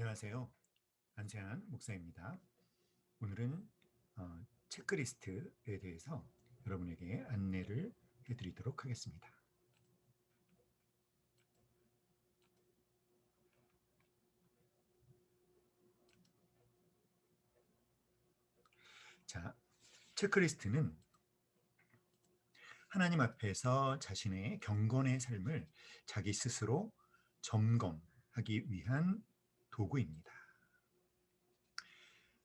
안녕하세요. 안세한 목사입니다. 오늘은 어, 체크리스트에 대해서 여러분에게 안내를 해드리도록 하겠습니다. 자, 체크리스트는 하나님 앞에서 자신의 경건의 삶을 자기 스스로 점검하기 위한 도구입니다.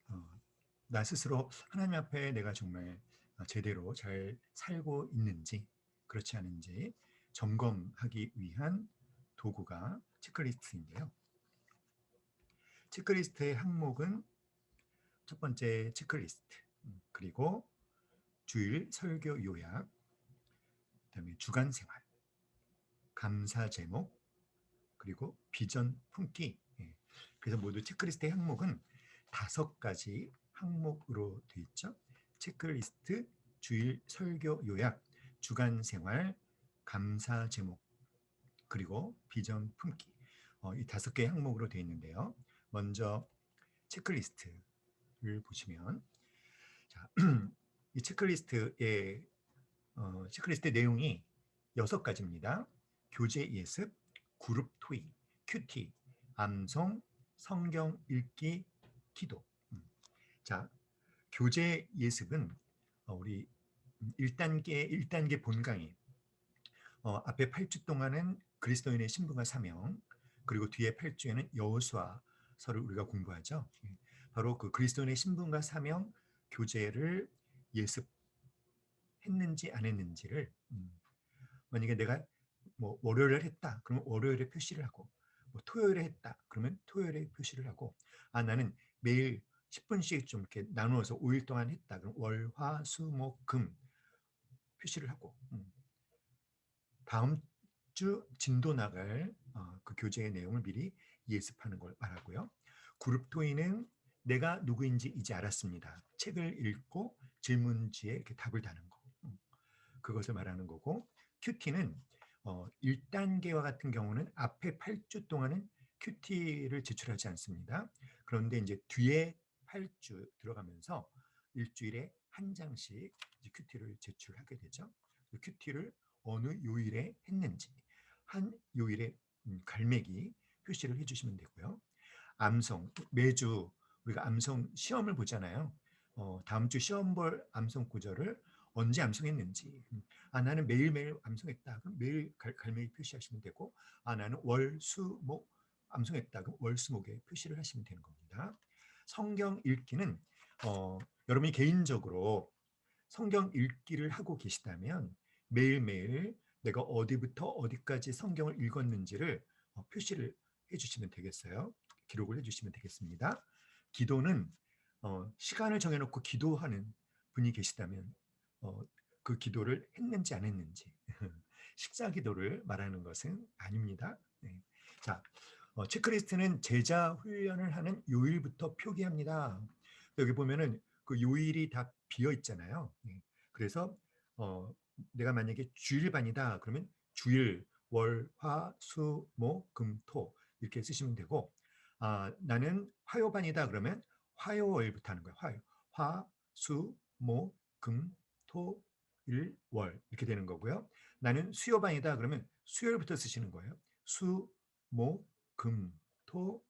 어, 나 스스로 하나님 앞에 내가 정말 제대로 잘 살고 있는지 그렇지 않은지 점검하기 위한 도구가 체크리스트인데요. 체크리스트의 항목은 첫 번째 체크리스트, 음, 그리고 주일 설교 요약, 그다음에 주간 생활, 감사 제목, 그리고 비전 품기. 예. 그래서 모두 체크리스트의 항목은 다섯 가지 항목으로 되어 있죠. 체크리스트, 주일 설교 요약, 주간 생활, 감사 제목, 그리고 비전 품기. 어, 이 다섯 개의 항목으로 되어 있는데요. 먼저 체크리스트를 보시면 자, 이 체크리스트의 어, 체크리스트 내용이 여섯 가지입니다. 교재 예습, 그룹 토의, 큐티, 암송, 성경 읽기, 기도. 음. 자, 교재 예습은 어, 우리 1단계 1단계 본 강의 어, 앞에 8주 동안은 그리스도인의 신분과 사명 그리고 뒤에 8주에는 여호수아서를 우리가 공부하죠. 예. 바로 그 그리스도인의 신분과 사명 교재를 예습했는지 안 했는지를 음, 만약에 내가 뭐 월요일에 했다. 그러면 월요일에 표시를 하고 뭐 토요일에 했다. 그러면 토요일에 표시를 하고 아 나는 매일 10분씩 좀 이렇게 나누어서 5일 동안 했다. 그럼 월, 화, 수, 목, 금 표시를 하고 음. 다음 주 진도 나갈 어, 그 교재의 내용을 미리 예습하는 걸 말하고요. 그룹 토의는 내가 누구인지 이제 알았습니다. 책을 읽고 질문지에 이렇게 답을 다는 거. 음. 그것을 말하는 거고 큐티는 어, 1단계와 같은 경우는 앞에 8주 동안은 큐티를 제출하지 않습니다. 그런데 이제 뒤에 8주 들어가면서 일주일에 한 장씩 큐티를 제출하게 되죠. 그 큐티를 어느 요일에 했는지 한 요일에 음, 갈매기 표시를 해주시면 되고요. 암송 매주 우리가 암송 시험을 보잖아요. 어, 다음 주 시험 볼 암송 구절을 언제 암송했는지. 음, 아 나는 매일매일 암송했다. 그럼 매일 갈, 갈매기 표시하시면 되고 아 나는 월 수 목 암송했다. 그럼 월 수 목에 표시를 하시면 되는 겁니다. 성경 읽기는 어, 여러분이 개인적으로 성경 읽기를 하고 계시다면 매일매일 내가 어디부터 어디까지 성경을 읽었는지를 어, 표시를 해주시면 되겠어요. 기록을 해주시면 되겠습니다. 기도는 어, 시간을 정해놓고 기도하는 분이 계시다면 어, 그 기도를 했는지 안 했는지 식사 기도를 말하는 것은 아닙니다. 네. 자, 어, 체크리스트는 제자 훈련을 하는 요일부터 표기합니다. 여기 보면은 그 요일이 다 비어 있잖아요. 네. 그래서 어, 내가 만약에 주일반이다 그러면 주일, 월, 화, 수, 목, 금, 토 이렇게 쓰시면 되고 아, 나는 화요반이다 그러면 화요일부터 하는 거예요. 화요, 화, 수, 목, 금, 토, 일, 월 이렇게 되는 거고요. 나는 수요반이다 그러면 수요일부터 쓰시는 거예요. 수, 목, 금, 토,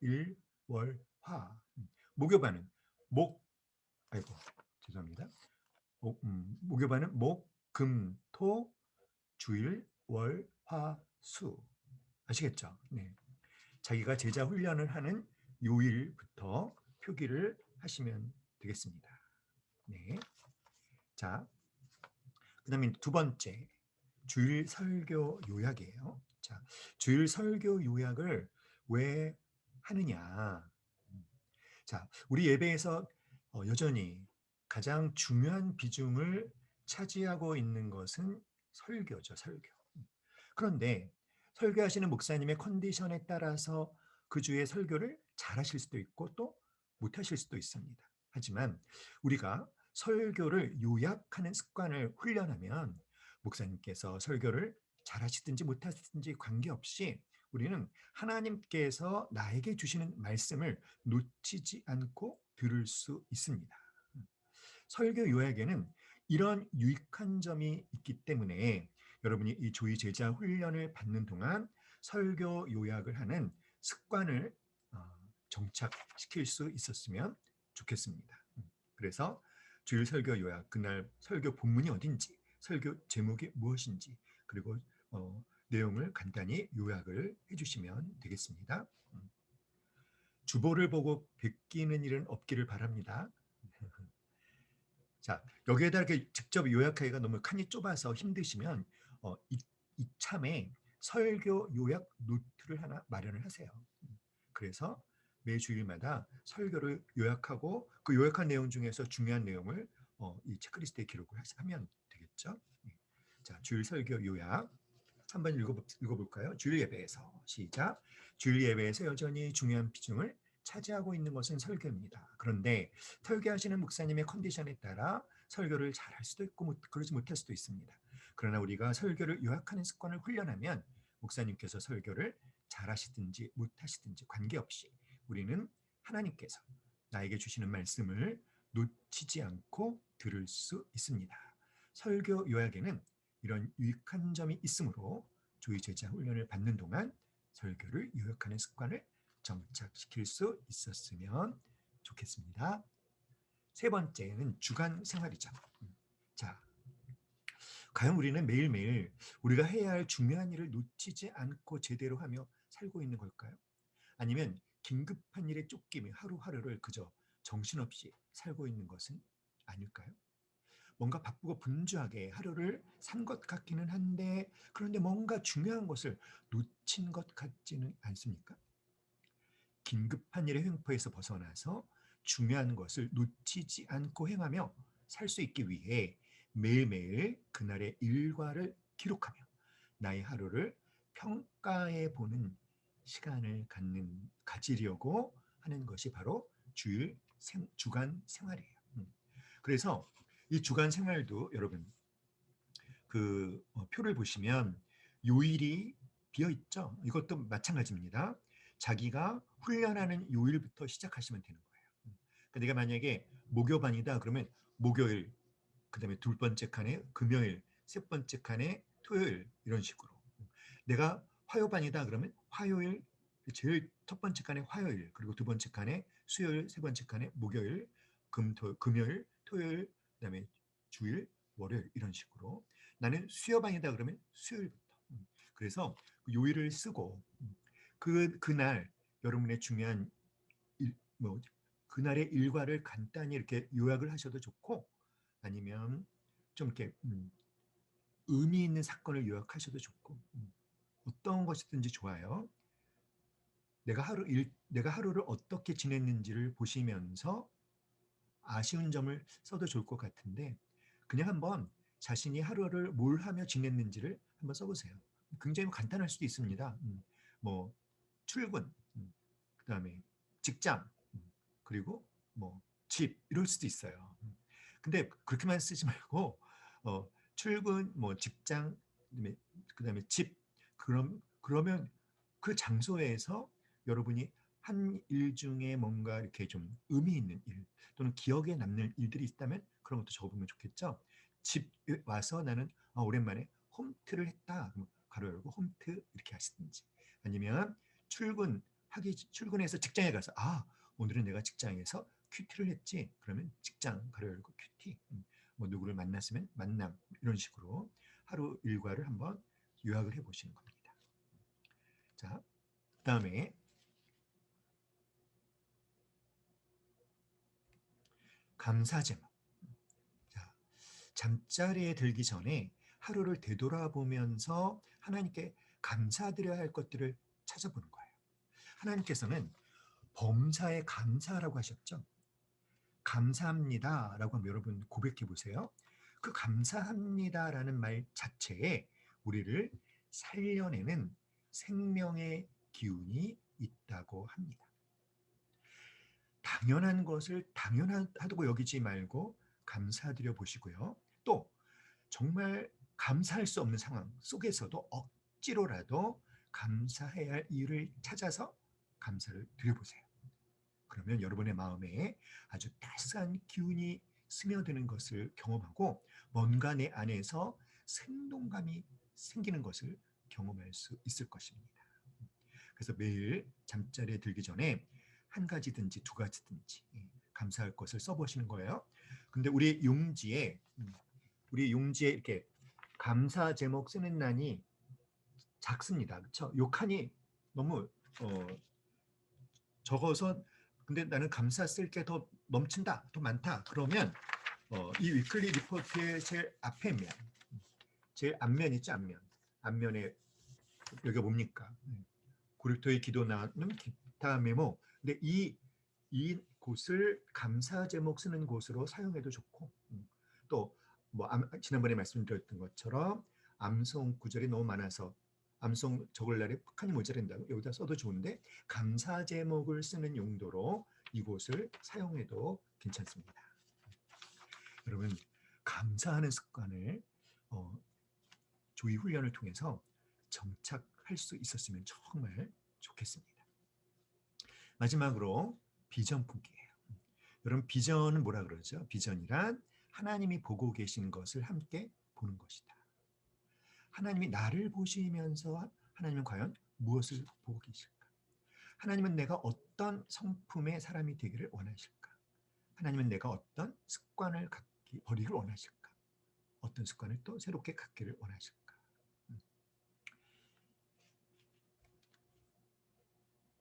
일, 월, 화. 음, 목요반은 목, 아이고 죄송합니다. 목, 음, 목요반은 목, 금, 토, 주일, 월, 화, 수. 아시겠죠? 네. 자기가 제자 훈련을 하는 요일부터 표기를 하시면 되겠습니다. 네. 자, 그 다음에 두 번째, 주일 설교 요약이에요. 자, 주일 설교 요약을 왜 하느냐. 자, 우리 예배에서 어, 여전히 가장 중요한 비중을 차지하고 있는 것은 설교죠, 설교. 그런데 설교하시는 목사님의 컨디션에 따라서 그 주의 설교를 잘 하실 수도 있고 또 못하실 수도 있습니다. 하지만 우리가 설교를 요약하는 습관을 훈련하면 목사님께서 설교를 잘하시든지 못하시든지 관계없이 우리는 하나님께서 나에게 주시는 말씀을 놓치지 않고 들을 수 있습니다. 설교 요약에는 이런 유익한 점이 있기 때문에 여러분이 이 조이 제자 훈련을 받는 동안 설교 요약을 하는 습관을 어, 정착시킬 수 있었으면 좋겠습니다. 그래서 주일 설교 요약, 그날 설교 본문이 어딘지, 설교 제목이 무엇인지, 그리고 어, 내용을 간단히 요약을 해주시면 되겠습니다. 주보를 보고 베끼는 일은 없기를 바랍니다. 자, 여기에다 이렇게 직접 요약하기가 너무 칸이 좁아서 힘드시면 어, 이, 이참에 설교 요약 노트를 하나 마련을 하세요. 그래서 매 주일마다 설교를 요약하고 그 요약한 내용 중에서 중요한 내용을 어, 이 체크리스트에 기록을 하면 되겠죠. 예. 자, 주일 설교 요약 한번 읽어볼, 읽어볼까요? 주일 예배에서 시작. 주일 예배에서 여전히 중요한 비중을 차지하고 있는 것은 설교입니다. 그런데 설교하시는 목사님의 컨디션에 따라 설교를 잘 할 수도 있고 그러지 못할 수도 있습니다. 그러나 우리가 설교를 요약하는 습관을 훈련하면 목사님께서 설교를 잘하시든지 못하시든지 관계없이 우리는 하나님께서 나에게 주시는 말씀을 놓치지 않고 들을 수 있습니다. 설교 요약에는 이런 유익한 점이 있으므로 조이 제자 훈련을 받는 동안 설교를 요약하는 습관을 정착시킬 수 있었으면 좋겠습니다. 세 번째는 주간 생활이죠. 자, 과연 우리는 매일매일 우리가 해야 할 중요한 일을 놓치지 않고 제대로 하며 살고 있는 걸까요? 아니면 긴급한 일에 쫓기며 하루하루를 그저 정신없이 살고 있는 것은 아닐까요? 뭔가 바쁘고 분주하게 하루를 산 것 같기는 한데 그런데 뭔가 중요한 것을 놓친 것 같지는 않습니까? 긴급한 일의 횡포에서 벗어나서 중요한 것을 놓치지 않고 행하며 살 수 있기 위해 매일매일 그날의 일과를 기록하며 나의 하루를 평가해 보는 시간을 갖는 가지려고 하는 것이 바로 주일 생, 주간 생활이에요. 음. 그래서 이 주간 생활도 여러분 그 어, 표를 보시면 요일이 비어 있죠. 이것도 마찬가지입니다. 자기가 훈련하는 요일부터 시작하시면 되는 거예요. 음. 그러니까 내가 만약에 목요반이다 그러면 목요일, 그다음에 둘 번째 칸에 금요일, 세 번째 칸에 토요일 이런 식으로. 음. 내가 화요반이다 그러면 화요일 제일 첫 번째 칸에 화요일 그리고 두 번째 칸에 수요일, 세 번째 칸에 목요일, 금, 토, 금요일, 토요일, 그다음에 주일, 월요일 이런 식으로 나는 수요반이다 그러면 수요일부터. 음. 그래서 그 요일을 쓰고 그 그날 여러분의 중요한 일, 뭐 그날의 일과를 간단히 이렇게 요약을 하셔도 좋고 아니면 좀 이렇게 음, 의미 있는 사건을 요약하셔도 좋고 음, 어떤 것이든지 좋아요. 내가 하루 일, 내가 하루를 어떻게 지냈는지를 보시면서 아쉬운 점을 써도 좋을 것 같은데 그냥 한번 자신이 하루를 뭘 하며 지냈는지를 한번 써보세요. 굉장히 간단할 수도 있습니다. 음, 뭐 출근, 음, 그 다음에 직장, 음, 그리고 뭐 집 이럴 수도 있어요. 음. 근데 그렇게만 쓰지 말고 어, 출근, 뭐 직장, 그다음에 그다음에 집 그럼 그러면 그 장소에서 여러분이 한 일 중에 뭔가 이렇게 좀 의미 있는 일 또는 기억에 남는 일들이 있다면 그런 것도 적어보면 좋겠죠. 집에 와서 나는 아, 오랜만에 홈트를 했다. 가로 열고 홈트 이렇게 하시든지 아니면 출근 하기 출근해서 직장에 가서 아 오늘은 내가 직장에서 큐티를 했지 그러면 직장 가로 열고 큐티 음, 뭐 누구를 만났으면 만남 이런 식으로 하루 일과를 한번 요약을 해보시는 겁니다. 자 그 다음에 감사 제목. 자, 잠자리에 들기 전에 하루를 되돌아보면서 하나님께 감사드려야 할 것들을 찾아보는 거예요. 하나님께서는 범사에 감사라고 하셨죠. 감사합니다라고 하면 여러분 고백해 보세요. 그 감사합니다라는 말 자체에 우리를 살려내는 생명의 기운이 있다고 합니다. 당연한 것을 당연하다고 여기지 말고 감사드려 보시고요. 또 정말 감사할 수 없는 상황 속에서도 억지로라도 감사해야 할 이유를 찾아서 감사를 드려보세요. 그러면 여러분의 마음에 아주 따스한 기운이 스며드는 것을 경험하고 뭔가 내 안에서 생동감이 생기는 것을 경험할 수 있을 것입니다. 그래서 매일 잠자리에 들기 전에 한 가지든지 두 가지든지 감사할 것을 써보시는 거예요. 근데 우리 용지에 우리 용지에 이렇게 감사 제목 쓰는 난이 작습니다. 그렇죠? 요 칸이 너무 어, 적어서 근데 나는 감사 쓸 게 더 넘친다, 더 많다. 그러면 어, 이 위클리 리포트의 제일 앞에 면, 제일 앞면 있죠, 앞면. 앞면에 여기가 뭡니까? 고립토의 기도 나는 기타 메모. 근데 이, 이 곳을 감사 제목 쓰는 곳으로 사용해도 좋고, 음, 또뭐 지난번에 말씀드렸던 것처럼 암송 구절이 너무 많아서 암송 적을 날에 북한이 모자란다고 여기다 써도 좋은데 감사 제목을 쓰는 용도로 이곳을 사용해도 괜찮습니다. 여러분 감사하는 습관을 어, 조의 훈련을 통해서 정착할 수 있었으면 정말 좋겠습니다. 마지막으로 비전 품기예요. 여러분 비전은 뭐라 그러죠? 비전이란 하나님이 보고 계신 것을 함께 보는 것이다. 하나님이 나를 보시면서 하나님은 과연 무엇을 보고 계실까? 하나님은 내가 어떤 성품의 사람이 되기를 원하실까? 하나님은 내가 어떤 습관을 갖기 버리기를 원하실까? 어떤 습관을 또 새롭게 갖기를 원하실까? 음.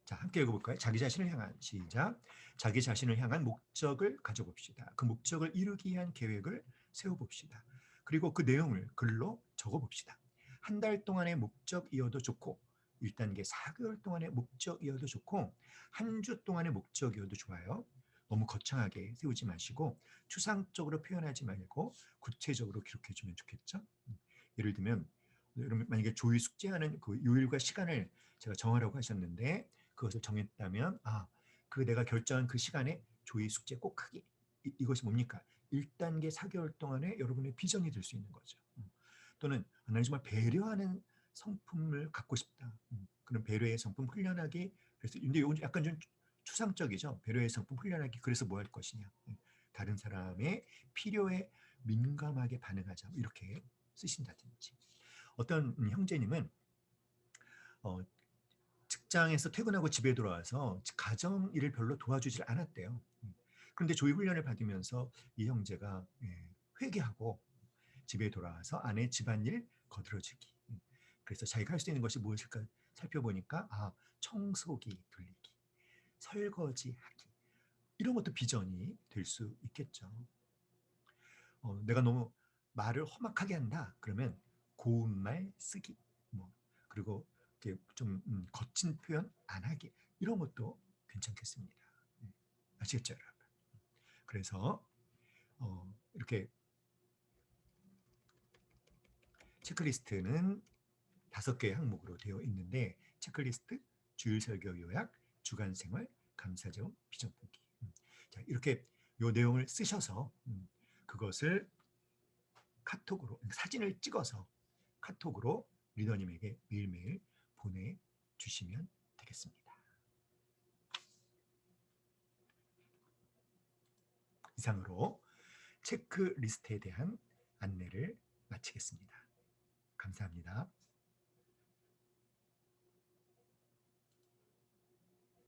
자, 함께 읽어볼까요? 자기 자신을 향한 시작. 자기 자신을 향한 목적을 가져봅시다. 그 목적을 이루기 위한 계획을 세워봅시다. 그리고 그 내용을 글로 적어봅시다. 한 달 동안의 목적이어도 좋고 1단계 4개월 동안의 목적이어도 좋고 한 주 동안의 목적이어도 좋아요. 너무 거창하게 세우지 마시고 추상적으로 표현하지 말고 구체적으로 기록해 주면 좋겠죠. 예를 들면 여러분 만약에 조의 숙제하는 그 요일과 시간을 제가 정하라고 하셨는데 그것을 정했다면 아, 그 내가 결정한 그 시간에 조의 숙제 꼭 하기 이, 것이 뭡니까? 1단계 4개월 동안에 여러분의 비전이 될 수 있는 거죠. 음. 또는 나는 정말 배려하는 성품을 갖고 싶다. 음. 그런 배려의 성품 훈련하기. 그래서 근데 이건 약간 좀 추상적이죠. 배려의 성품 훈련하기. 그래서 뭐 할 것이냐. 음. 다른 사람의 필요에 민감하게 반응하자. 뭐 이렇게 쓰신다든지. 어떤 형제님은 어, 직장에서 퇴근하고 집에 돌아와서 가정 일을 별로 도와주질 않았대요. 그런데 조의 훈련을 받으면서 이 형제가 예, 회개하고 집에 돌아와서 아내 집안일 거들어주기. 그래서 자기가 할 수 있는 것이 무엇일까 살펴보니까 아 청소기 돌리기, 설거지 하기 이런 것도 비전이 될 수 있겠죠. 어, 내가 너무 말을 험악하게 한다 그러면 고운 말 쓰기, 뭐 그리고 좀 음, 거친 표현 안 하기 이런 것도 괜찮겠습니다. 음, 아시겠죠, 여러분? 그래서 어, 이렇게 체크리스트는 다섯 개의 항목으로 되어 있는데 체크리스트, 주일 설교 요약, 주간 생활, 감사점, 비전 보기. 음. 자, 이렇게 요 내용을 쓰셔서 음, 그것을 카톡으로 사진을 찍어서 카톡으로 리더님에게 매일매일 보내주시면 되겠습니다. 이상으로 체크리스트에 대한 안내를 마치겠습니다. 감사합니다.